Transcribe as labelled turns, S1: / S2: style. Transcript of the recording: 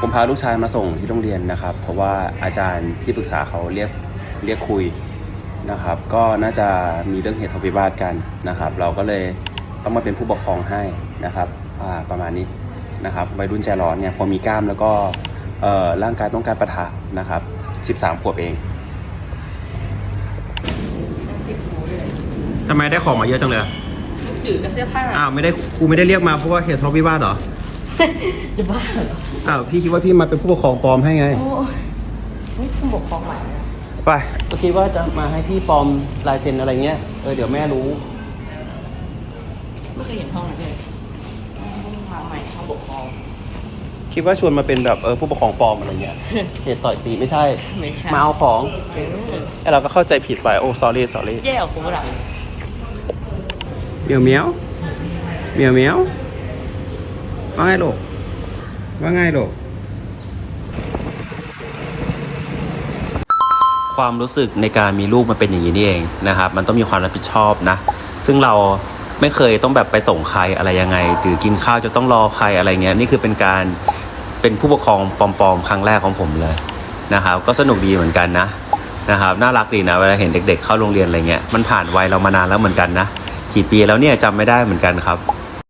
S1: ผมพาลูกชายมาส่งที่โรงเรียนนะครับ เพราะว่าอาจารย์ที่ปรึกษาเขาเรียกเรียกคุยนะครับ ก็น่าจะมีเรื่องเหตุทะเลาะวิวาทกันนะครับ เราก็เลยต้องมาเป็นผู้ปกครองให้นะครับอ่าประมาณนี้นะครับวัยรุ่นใจร้อนเนี่ยพอมีกล้ามแล้วก็เอ่อร่างกายต้องการประทะนะครับ 13 ขวบเองทำไมได้ของมาเยอะจังเลย
S2: สื่อกับเสื้อผ้า
S1: อ้าวไม่ได้ครูไม่ได้เรียกมาเพราะว่าเหตุทะเลาะวิวาทเหรอ
S2: จะบ้าเหรอ
S1: อ้าวพี่คิดว่าพี่มาเป็นผู้ปกครองปลอมให้ไง
S2: โอ้ยนี่คุณบอกของใหม่นะ
S1: ไปก็คิดว่าจะมาให้พี่ปลอมลายเซ็นอะไรเงี้ย เออเดี๋ยวแม่รู้
S2: ไม่เคยเห็นห้องไหนเลยห้องมาใหม่ห้องปกครอง
S1: คิดว่าชวนมาเป็นแบบเออผู้ปกครองปลอมอะไรเงี้ย เหตุต่อยตีไม่ใช่
S2: ไม่ใช่
S1: มาเอาของ
S2: เออ
S1: ไอ้เราก็เข้าใจผิดไปโอ้ sorry sorry
S2: แย่ออกคุณละ
S1: เหมียวเหมียวเหมียวเหมียว ว่าไงลูกว่าไงลูกความรู้สึกในการมีลูกมันเป็นอย่างนี้นี่เองนะครับ มันต้องมีความรับผิดชอบนะ ซึ่งเราไม่เคยต้องแบบไปส่งใครอะไรยังไงหรือกินข้าวจะต้องรอใครอะไรเงี้ยนี่คือเป็นการเป็นผู้ปกครองปลอมๆครั้งแรกของผมเลยนะครับ ก็สนุกดีเหมือนกันนะนะครับน่ารักดีนะเวลาเห็นเด็ก ๆ เข้าโรงเรียนอะไรเงี้ยมันผ่านวัยเรามานานแล้วเหมือนกันนะกี่ปีแล้วเนี่ยจำไม่ได้เหมือนกันครับ